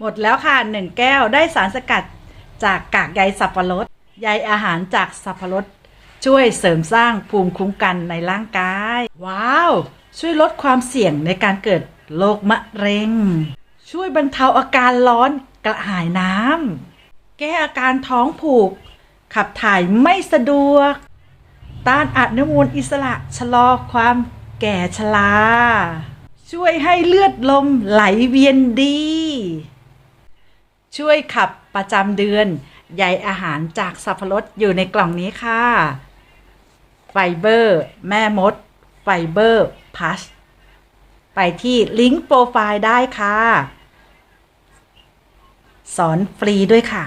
หมดแล้วค่ะหนึ่งแก้วได้สารสกัดจากกากใยสับปะรดใยอาหารจากสับปะรดช่วยเสริมสร้างภูมิคุ้มกันในร่างกาย ว้าว ช่วยลดความเสี่ยงในการเกิดโรคมะเร็ง ช่วยบรรเทาอาการร้อนกระหายน้ำแก้อาการท้องผูก ขับถ่ายไม่สะดวก ต้านอนุมูลอิสระชะลอความแก่ชราช่วยให้เลือดลมไหลเวียนดี ช่วยขับประจำเดือนใยอาหารจากสับปะรดอยู่ในกล่องนี้ค่ะ ไฟเบอร์ แม่มด ไฟเบอร์พัสไปที่ลิงก์โปรไฟล์ได้ค่ะ สอนฟรีด้วยค่ะ